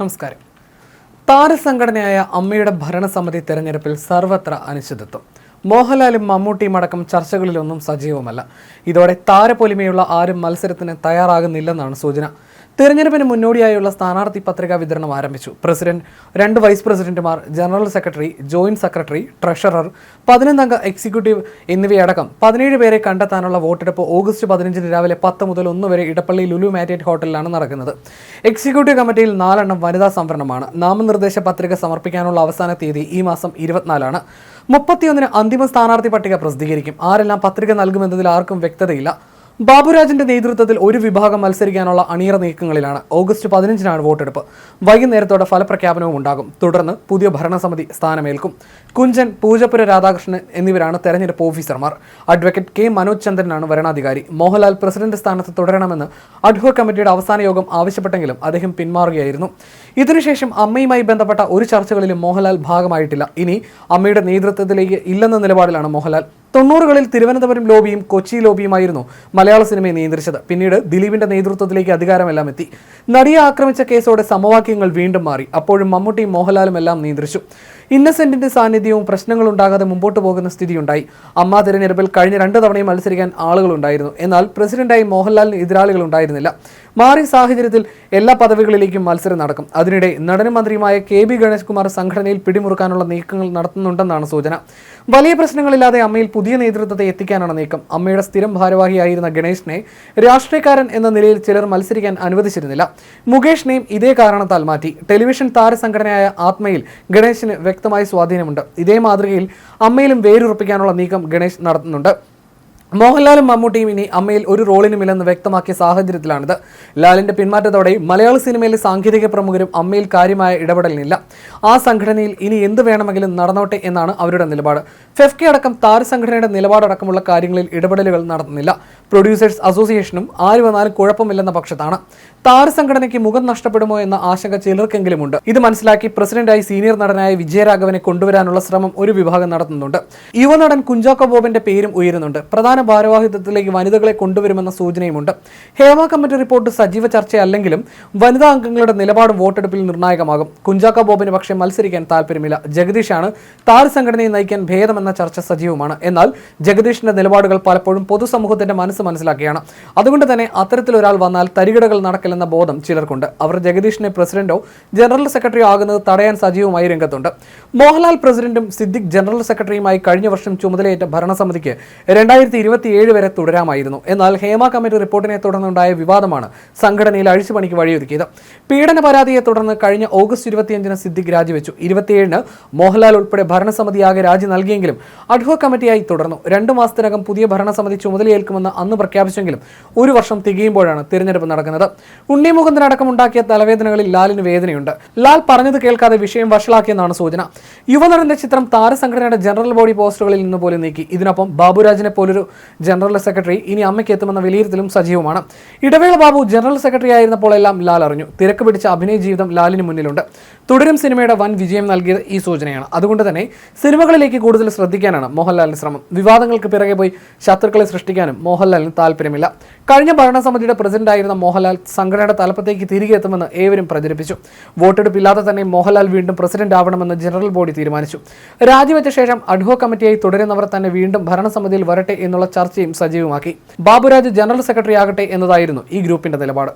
നമസ്കാരം. താരസംഘടനയായ അമ്മയുടെ ഭരണസമിതി തെരഞ്ഞെടുപ്പിൽ സർവത്ര അനിശ്ചിതത്വം. മോഹൻലാലും മമ്മൂട്ടിയും അടക്കം ചർച്ചകളിലൊന്നും സജീവമല്ല. ഇതോടെ താരപൊലിമയുള്ള ആരും മത്സരത്തിന് തയ്യാറാകുന്നില്ലെന്നാണ് സൂചന. തെരഞ്ഞെടുപ്പിന് മുന്നോടിയായുള്ള സ്ഥാനാർത്ഥി പത്രിക വിതരണം ആരംഭിച്ചു. പ്രസിഡന്റ് രണ്ട് വൈസ് പ്രസിഡന്റുമാർ general secretary joint secretary treasurer പതിനൊന്നംഗ executive എന്നിവയടക്കം പതിനേഴ് പേരെ കണ്ടെത്താനുള്ള വോട്ടെടുപ്പ് ഓഗസ്റ്റ് പതിനഞ്ചിന് രാവിലെ പത്ത് മുതൽ ഒന്ന് വരെ ഇടപ്പള്ളി ലുലു മാരിയറ്റ് ഹോട്ടലിലാണ് നടക്കുന്നത്. എക്സിക്യൂട്ടീവ് കമ്മിറ്റിയിൽ നാലെണ്ണം വനിതാ സംവരണമാണ്. നാമനിർദ്ദേശ പത്രിക സമർപ്പിക്കാനുള്ള അവസാന തീയതി ഈ മാസം ഇരുപത്തിനാലാണ്. മുപ്പത്തിയൊന്നിന് അന്തിമ സ്ഥാനാർത്ഥി പട്ടിക പ്രസിദ്ധീകരിക്കും. ആരെല്ലാം പത്രിക നൽകുമെന്നതിൽ ആർക്കും വ്യക്തതയില്ല. ബാബുരാജിന്റെ നേതൃത്വത്തിൽ ഒരു വിഭാഗം മത്സരിക്കാനുള്ള അണിയറ നീക്കങ്ങളിലാണ് ഓഗസ്റ്റ് പതിനഞ്ചിനാണ് വോട്ടെടുപ്പ്. വൈകുന്നേരത്തോടെ ഫലപ്രഖ്യാപനവും ഉണ്ടാകും. തുടർന്ന് പുതിയ ഭരണസമിതി സ്ഥാനമേൽക്കും. കുഞ്ചൻ പൂജപ്പുര രാധാകൃഷ്ണൻ എന്നിവരാണ് തെരഞ്ഞെടുപ്പ് ഓഫീസർമാർ. അഡ്വക്കേറ്റ് കെ മനോജ് ചന്ദ്രനാണ് വരണാധികാരി. മോഹൻലാൽ പ്രസിഡന്റ് സ്ഥാനത്ത് തുടരണമെന്ന് അഡ്ഹോ കമ്മിറ്റിയുടെ അവസാന യോഗം ആവശ്യപ്പെട്ടെങ്കിലും അദ്ദേഹം പിന്മാറുകയായിരുന്നു. ഇതിനുശേഷം അമ്മയുമായി ബന്ധപ്പെട്ട ഒരു ചർച്ചകളിലും മോഹൻലാൽ ഭാഗമായിട്ടില്ല. ഇനി അമ്മയുടെ നേതൃത്വത്തിലേക്ക് ഇല്ലെന്ന നിലപാടിലാണ് മോഹൻലാൽ. തൊണ്ണൂറുകളിൽ തിരുവനന്തപുരം ലോബിയും കൊച്ചി ലോബിയുമായിരുന്നു മലയാള സിനിമയെ നിയന്ത്രിച്ചത്. പിന്നീട് ദിലീപിന്റെ നേതൃത്വത്തിലേക്ക് അധികാരമെല്ലാം എത്തി. നടിയെ ആക്രമിച്ച കേസോടെ സമവാക്യങ്ങൾ വീണ്ടും മാറി. അപ്പോഴും മമ്മൂട്ടിയും മോഹൻലാലും എല്ലാം നിയന്ത്രിച്ചു. ഇന്നസെന്റിന്റെ സാന്നിധ്യവും പ്രശ്നങ്ങളുണ്ടാകാതെ മുമ്പോട്ട് പോകുന്ന സ്ഥിതിയുണ്ടായി. അമ്മ തിരഞ്ഞെടുപ്പിൽ കഴിഞ്ഞ രണ്ടു തവണയും മത്സരിക്കാൻ ആളുകളുണ്ടായിരുന്നു. എന്നാൽ പ്രസിഡന്റായി മോഹൻലാലിന് എതിരാളികൾ ഉണ്ടായിരുന്നില്ല. മാറിയ സാഹചര്യത്തിൽ എല്ലാ പദവികളിലേക്കും മത്സരം നടക്കും. അതിനിടെ നടനും മന്ത്രിയുമായ കെ ബി ഗണേഷ് കുമാർ സംഘടനയിൽ പിടിമുറുക്കാനുള്ള നീക്കങ്ങൾ നടത്തുന്നുണ്ടെന്നാണ് സൂചന. വലിയ പ്രശ്നങ്ങളില്ലാതെ അമ്മയിൽ പുതിയ നേതൃത്വത്തെ എത്തിക്കാനാണ് നീക്കം. അമ്മയുടെ സ്ഥിരം ഭാരവാഹിയായിരുന്ന ഗണേഷിനെ രാഷ്ട്രീയക്കാരൻ എന്ന നിലയിൽ ചിലർ മത്സരിക്കാൻ അനുവദിച്ചിരുന്നില്ല. മുകേഷിനെയും ഇതേ കാരണത്താൽ മാറ്റി. ടെലിവിഷൻ താരസംഘടനയായ ആത്മയിൽ ഗണേശിന് വ്യക്തമായ സ്വാധീനമുണ്ട്. ഇതേ മാതൃകയിൽ അമ്മയിലും വേരുറപ്പിക്കാനുള്ള നീക്കം ഗണേശ് നടത്തുന്നുണ്ട്. മോഹൻലാലും മമ്മൂട്ടിയും ഇനി അമ്മയിൽ ഒരു റോളിനുമില്ലെന്ന് വ്യക്തമാക്കിയ സാഹചര്യത്തിലാണിത്. ലാലിന്റെ പിന്മാറ്റത്തോടെ മലയാള സിനിമയിലെ സാങ്കേതിക പ്രമുഖരും അമ്മയിൽ കാര്യമായ ഇടപെടലിനില്ല. ആ സംഘടനയിൽ ഇനി എന്ത് വേണമെങ്കിലും നടന്നോട്ടെ എന്നാണ് അവരുടെ നിലപാട്. ഫെഫ്കെ അടക്കം താരസംഘടനയുടെ നിലപാടടക്കമുള്ള കാര്യങ്ങളിൽ ഇടപെടലുകൾ നടത്തുന്നില്ല പ്രൊഡ്യൂസേഴ്സ് അസോസിയേഷനും ആര് വന്നാലും കുഴപ്പമില്ലെന്ന പക്ഷത്താണ്. താരസംഘടനയ്ക്ക് മുഖം നഷ്ടപ്പെടുമോ എന്ന ആശങ്ക ചിലർക്കെങ്കിലുമുണ്ട്. ഇത് മനസ്സിലാക്കി പ്രസിഡന്റായി സീനിയർ നടനായ വിജയരാഘവനെ കൊണ്ടുവരാനുള്ള ശ്രമം ഒരു വിഭാഗം നടത്തുന്നുണ്ട്. യുവനടൻ കുഞ്ചാക്കോ ബോബിന്റെ പേരും ഉയരുന്നുണ്ട്. പ്രധാന ഭാരവാഹിത്വത്തിലേക്ക് വനിതകളെ കൊണ്ടുവരുമെന്ന സൂചനയുമുണ്ട്. ഹേമ കമ്മിറ്റി റിപ്പോർട്ട് സജീവ ചർച്ചയല്ലെങ്കിലും വനിതാ അംഗങ്ങളുടെ നിലപാട് വോട്ടെടുപ്പിൽ നിർണായകമാകും. കുഞ്ചാക്ക ബോബിന് പക്ഷേ മത്സരിക്കാൻ താല്പര്യമില്ല ജഗദീഷാണ് താരസംഘടനയെ നയിക്കാൻ ഭേദമെന്ന ചർച്ച സജീവമാണ്. എന്നാൽ ജഗദീഷിന്റെ നിലപാടുകൾ പലപ്പോഴും പൊതുസമൂഹത്തിന്റെ മനസ്സ് മനസ്സിലാക്കിയാണ് അതുകൊണ്ട് തന്നെ അത്തരത്തിലൊരാൾ വന്നാൽ തരികിടകൾ നടക്കില്ലെന്ന ബോധം ചിലർക്കുണ്ട്. അവർ ജഗദീഷിനെ പ്രസിഡന്റോ ജനറൽ സെക്രട്ടറിയോ ആകുന്നത് തടയാൻ സജീവമായി രംഗത്തുണ്ട്. മോഹൻലാൽ പ്രസിഡന്റും സിദ്ദിഖ് ജനറൽ സെക്രട്ടറിയുമായി കഴിഞ്ഞ വർഷം ചുമതലയേറ്റ ഭരണസമിതിക്ക് രണ്ടായിരത്തി ഇരുപത്തിയേഴ് വരെ തുടരാമായിരുന്നു. എന്നാൽ ഹേമ കമ്മിറ്റി റിപ്പോർട്ടിനെ തുടർന്നുണ്ടായ വിവാദമാണ് സംഘടനയിൽ അഴിച്ചുപണിക്ക് വഴിയൊരുക്കിയത്. പീഡന പരാതിയെ തുടർന്ന് കഴിഞ്ഞ ഓഗസ്റ്റ് ഇരുപത്തിയഞ്ചിന് സിദ്ദിഖ് രാജിവെച്ചു. ഇരുപത്തിയേഴിന് മോഹൻലാൽ ഉൾപ്പെടെ ഭരണസമിതിയാകെ രാജി നൽകിയെങ്കിലും അഡ്ഹോ കമ്മിറ്റിയായി തുടർന്നു. രണ്ടു മാസത്തിനകം പുതിയ ഭരണസമിതി ചുമതലയേൽക്കുമെന്ന് അന്ന് പ്രഖ്യാപിച്ചെങ്കിലും ഒരു വർഷം തികയുമ്പോഴാണ് തിരഞ്ഞെടുപ്പ് നടക്കുന്നത്. ഉണ്ണി മുകുന്ദനടക്കം ഉണ്ടാക്കിയ തലവേദനകളിൽ ലാലിന് വേദനയുണ്ട്. ലാൽ പറഞ്ഞത് കേൾക്കാതെ വിഷയം വഷളാക്കിയെന്നാണ് സൂചന. യുവനടന്റെ ചിത്രം താരസംഘടനയുടെ ജനറൽ ബോഡി പോസ്റ്ററുകളിൽ നിന്ന് പോലും നീക്കി. ഇതിനൊപ്പം ബാബുരാജിനെ പോലൊരു ജനറൽ സെക്രട്ടറി. ഇനി അമ്മയ്ക്ക് എത്തുമെന്ന വിലയിരുത്തലും സജീവമാണ്. ഇടവേള ബാബു ജനറൽ സെക്രട്ടറി ആയിരുന്നപ്പോൾ എല്ലാം ലാൽ അറിഞ്ഞു. തിരക്ക് പിടിച്ച അഭിനയ ജീവിതം ലാലിന് മുന്നിലുണ്ട്. തുടരും സിനിമയുടെ വൻ വിജയം നൽകിയത് ഈ സൂചനയാണ്. അതുകൊണ്ട് തന്നെ സിനിമകളിലേക്ക് കൂടുതൽ ശ്രദ്ധിക്കാനാണ് മോഹൻലാലിന്റെ ശ്രമം. വിവാദങ്ങൾക്ക് പിറകെ പോയി ശത്രുക്കളെ സൃഷ്ടിക്കാനും മോഹൻലാലിന് താല്പര്യമില്ല. കഴിഞ്ഞ ഭരണസമിതിയുടെ പ്രസിഡന്റായിരുന്ന മോഹൻലാൽ സംഘടനയുടെ തലപ്പത്തേക്ക് തിരികെ എത്തുമെന്ന് ഏവരും പ്രചരിപ്പിച്ചു. വോട്ടെടുപ്പില്ലാതെ തന്നെ മോഹൻലാൽ വീണ്ടും പ്രസിഡന്റ് ആവണമെന്ന് ജനറൽ ബോഡി തീരുമാനിച്ചു. രാജിവെച്ച ശേഷം അഡ്ഹോ കമ്മിറ്റിയായി തുടരുന്നവർ തന്നെ വീണ്ടും ഭരണസമിതിയിൽ വരട്ടെ എന്നുള്ള ചർച്ചയും സജീവമാക്കി. ബാബുരാജ് ജനറൽ സെക്രട്ടറി ആകട്ടെ എന്നതായിരുന്നു ഈ ഗ്രൂപ്പിന്റെ നിലപാട്.